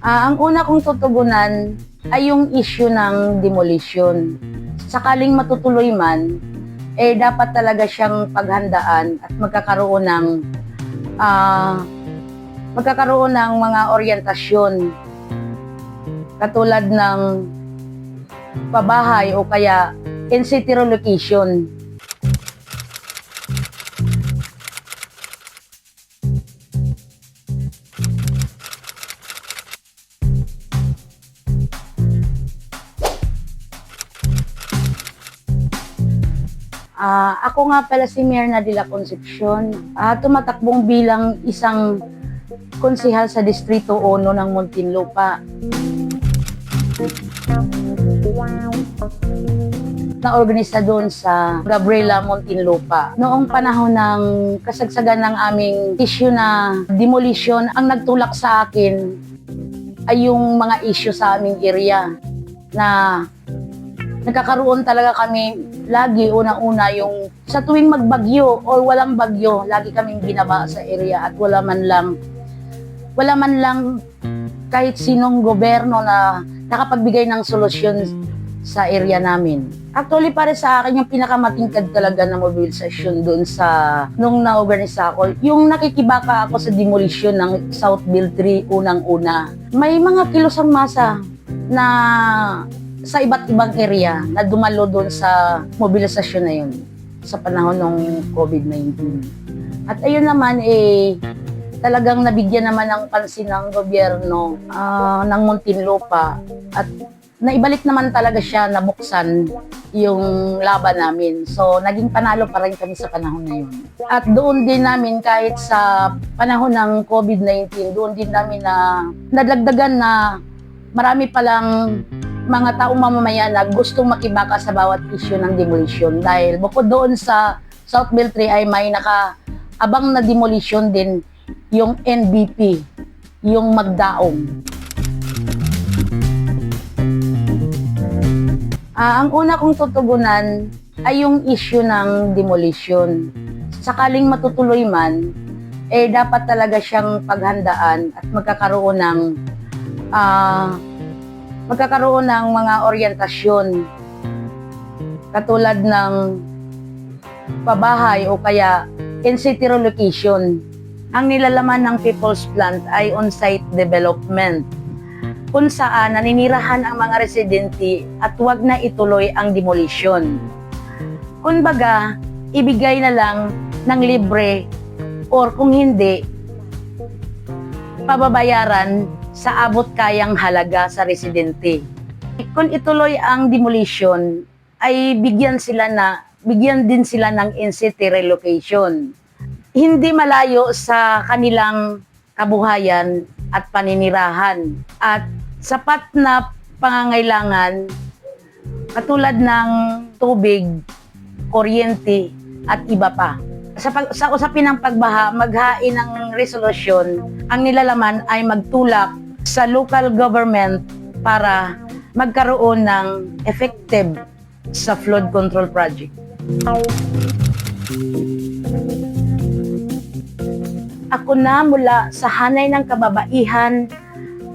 Ah, ang una kong tutugunan ay yung issue ng demolition. Sakaling matutuloy man, eh dapat talaga siyang paghandaan at magkakaroon ng ah, magkakaroon ng mga orientasyon katulad ng pabahay o kaya in city relocation. Ah, ako nga pala si Mirna de la Concepcion. Ah, tumatakbong bilang isang konsihal sa Distrito 1 ng Muntinlupa. na-organisa doon sa Gabriela Muntinlupa. Noong panahon ng kasagsagan ng aming issue na demolition, ang nagtulak sa akin ay yung mga issue sa aming area na nagkakaroon talaga kami lagi unang-una yung sa tuwing magbagyo or walang bagyo, lagi kaming ginaba sa area at wala man lang wala man lang kahit sinong gobyerno na nakapagbigay ng solusyon sa area namin. Actually, para sa akin, yung pinakamatingkad talaga na mobilisasyon doon sa nung na-organisa ako, yung nakikibaka ako sa demolition ng South Bill 3 unang-una. May mga kilosang masa na sa iba't ibang area na dumalo doon sa mobilisasyon na yun sa panahon ng COVID-19. At ayun naman, eh, talagang nabigyan naman ng pansin ng gobyerno ah, ng Muntinlupa at naibalik naman talaga siya, nabuksan yung laban namin. So, naging panalo pa rin kami sa panahon na yun. At doon din namin, kahit sa panahon ng COVID-19, doon din namin na nadagdagan na marami palang mga taong mamamayan na gustong makibaka sa bawat issue ng demolition. Dahil bukod doon sa South Bill 3 ay may nakaabang na demolition din yung NBP, yung magdaong. Ah, ang una kong tutugunan ay yung issue ng demolition. Sakaling matutuloy man, eh dapat talaga siyang paghandaan at magkakaroon ng ah, magkakaroon ng mga orientasyon katulad ng pabahay o kaya in city relocation. Ang nilalaman ng People's Plant ay on-site development kung saan naninirahan ang mga residente at wag na ituloy ang demolition. Kumbaga, ibigay na lang ng libre or kung hindi, pababayaran sa abot kayang halaga sa residente. Kung ituloy ang demolition, ay bigyan sila na bigyan din sila ng in-city relocation. Hindi malayo sa kanilang kabuhayan at paninirahan at sapat na pangangailangan katulad ng tubig, kuryente at iba pa. Sa, pag, sa usapin ng pagbaha, maghain ng resolusyon, ang nilalaman ay magtulak sa local government para magkaroon ng effective sa flood control project. Ako na mula sa hanay ng kababaihan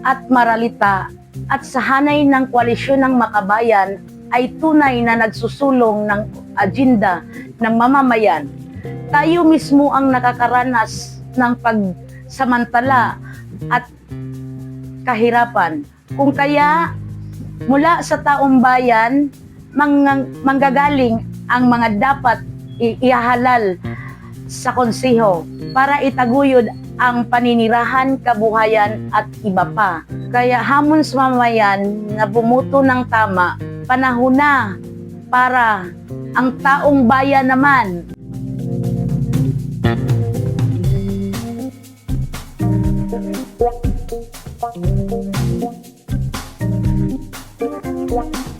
at maralita at sa hanay ng koalisyon ng makabayan ay tunay na nagsusulong ng agenda ng mamamayan. Tayo mismo ang nakakaranas ng pagsamantala at kahirapan. Kung kaya mula sa taong bayan mang- manggagaling ang mga dapat ihalal sa konseho para itaguyod ang paninirahan, kabuhayan at iba pa. Kaya hamon sa mamayan na bumuto ng tama, panahon na para ang taong bayan naman Thank you.